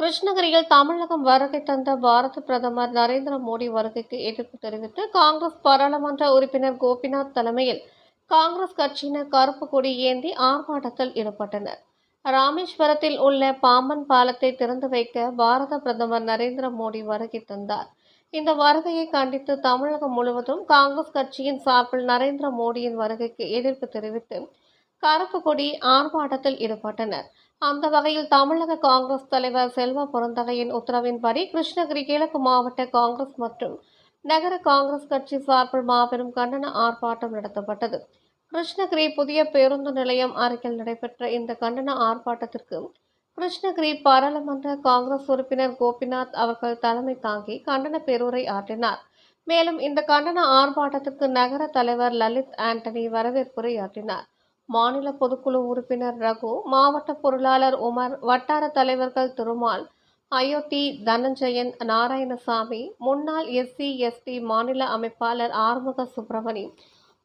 கிருஷ்ணகிரியில் தமிழகம் வருகை தந்த பாரத பிரதமர் நரேந்திர மோடி வருகைக்கு எதிர்ப்பு தெரிவித்து காங்கிரஸ் பாராளுமன்ற உறுப்பினர் கோபிநாத் தலைமையில் காங்கிரஸ் கட்சியினர் கருப்பு கொடி ஏந்தி ஆர்ப்பாட்டத்தில் ஈடுபட்டனர். ராமேஸ்வரத்தில் உள்ள பாம்பன் பாலத்தை திறந்து வைக்க பாரத பிரதமர் நரேந்திர மோடி வருகை தந்தார். இந்த வருகையை கண்டித்து தமிழகம் முழுவதும் காங்கிரஸ் கட்சியின் சார்பில் நரேந்திர மோடியின் வருகைக்கு எதிர்ப்பு தெரிவித்து கருப்பு கொடி ஆர்ப்பாட்டத்தில் ஈடுபட்டனர். அந்த வகையில் தமிழக காங்கிரஸ் தலைவர் செல்வ பெருந்தகையின் உத்தரவின்படி கிருஷ்ணகிரி கிழக்கு மாவட்ட காங்கிரஸ் மற்றும் நகர காங்கிரஸ் கட்சி சார்பில் மாபெரும் கண்டன ஆர்ப்பாட்டம் நடத்தப்பட்டது. கிருஷ்ணகிரி புதிய பேருந்து நிலையம் அருகில் நடைபெற்ற இந்த கண்டன ஆர்ப்பாட்டத்திற்கு கிருஷ்ணகிரி பாராளுமன்ற காங்கிரஸ் உறுப்பினர் கோபிநாத் அவர்கள் தலைமை தாங்கி கண்டன பேருரை ஆற்றினார். மேலும் இந்த கண்டன ஆர்ப்பாட்டத்திற்கு நகர தலைவர் லலித் ஆண்டனி வரவேற்புரை ஆற்றினார். மாநில பொதுக்குழு உறுப்பினர் ரகு மாவட்ட பொருளாளர் உமர் வட்டார தலைவர்கள் திருமால் அயோத்தி தனஞ்சயன் நாராயணசாமி முன்னாள் எஸ்சி எஸ்டி மாநில அமைப்பாளர் ஆறுமுக சுப்பிரமணியம்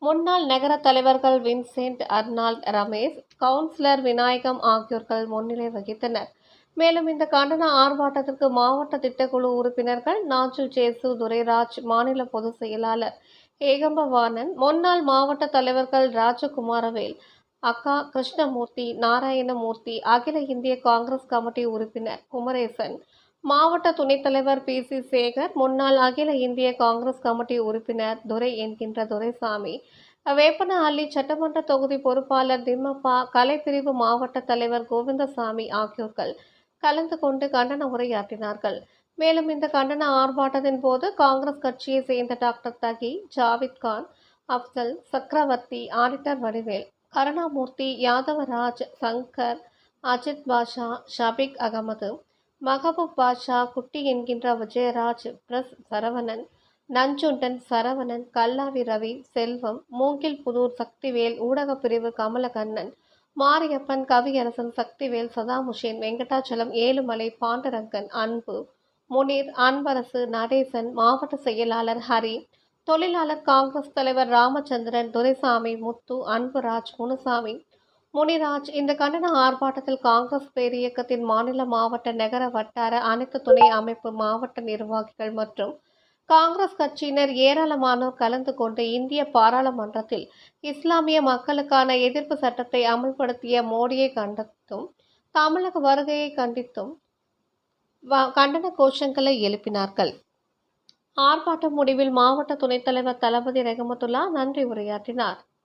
முன்னாள் நகர தலைவர்கள் Vincent Arnold Ramesh councillor Vinayagam ஆகியோர்கள் முன்னிலை வகித்தனர். மேலும் இந்த கண்டன ஆர்ப்பாட்டத்திற்கு மாவட்ட திட்டக்குழு உறுப்பினர்கள் நாச்சு ஜேசு துரைராஜ் மாநில பொதுச் செயலாளர் ஏகம்பவாணன் முன்னாள் மாவட்ட தலைவர்கள் ராஜகுமாரவேல் அக்கா கிருஷ்ணமூர்த்தி நாராயணமூர்த்தி அகில இந்திய காங்கிரஸ் கமிட்டி உறுப்பினர் குமரேசன் மாவட்ட துணைத் தலைவர் பி. சி. சேகர் முன்னாள் அகில இந்திய காங்கிரஸ் கமிட்டி உறுப்பினர் துரை என்கின்ற துரைசாமி வேப்பனஹள்ளி சட்டமன்ற தொகுதி பொறுப்பாளர் திம்மப்பா கலைப்பிரிவு மாவட்ட தலைவர் கோவிந்தசாமி ஆகியோர்கள் கலந்து கொண்டு கண்டன உரையாற்றினார்கள். மேலும் இந்த கண்டன ஆர்ப்பாட்டத்தின் போது காங்கிரஸ் கட்சியை சேர்ந்த டாக்டர் தகி ஜாவித் கான் அப்சல் சக்கரவர்த்தி ஆடிட்டர் வடிவேல் கருணாமூர்த்தி யாதவராஜ் சங்கர் அஜித் பாஷா ஷபிக் அகமது மகபூப் பாஷா குட்டி என்கின்ற விஜயராஜ் பிரஸ் சரவணன் நஞ்சுண்டன் சரவணன் கல்லாவி ரவி செல்வம் மூங்கில் புதூர் சக்திவேல் ஊடகப் பிரிவு கமலகண்ணன் மாரியப்பன் கவியரசன் சக்திவேல் சதாமுஷேன் வெங்கடாச்சலம் ஏழுமலை பாண்டரங்கன் அன்பு முனீர் அன்பரசு நடேசன் மாவட்ட செயலாளர் ஹரி தொழிலாளர் காங்கிரஸ் தலைவர் ராமச்சந்திரன் துரைசாமி முத்து அன்புராஜ் முனுசாமி முனிராஜ் இந்த கண்டன ஆர்ப்பாட்டத்தில் காங்கிரஸ் பேரியக்கத்தின் மாநில மாவட்ட நகர வட்டார அனைத்து துணை அமைப்பு மாவட்ட நிர்வாகிகள் மற்றும் காங்கிரஸ் கட்சியினர் ஏராளமானோர் கலந்து கொண்டு இந்திய பாராளுமன்றத்தில் இஸ்லாமிய மக்களுக்கான எதிர்ப்பு சட்டத்தை அமல்படுத்திய மோடியை கண்டித்தும் தமிழக வருகையை கண்டித்தும் வ- கண்டன கோஷங்களை எழுப்பினார்கள். ஆர்ப்பாட்ட முடிவில் மாவட்ட துணைத் தலைவர் தளபதி ரெகமத்துல்லா நன்றி உரையாற்றினார்.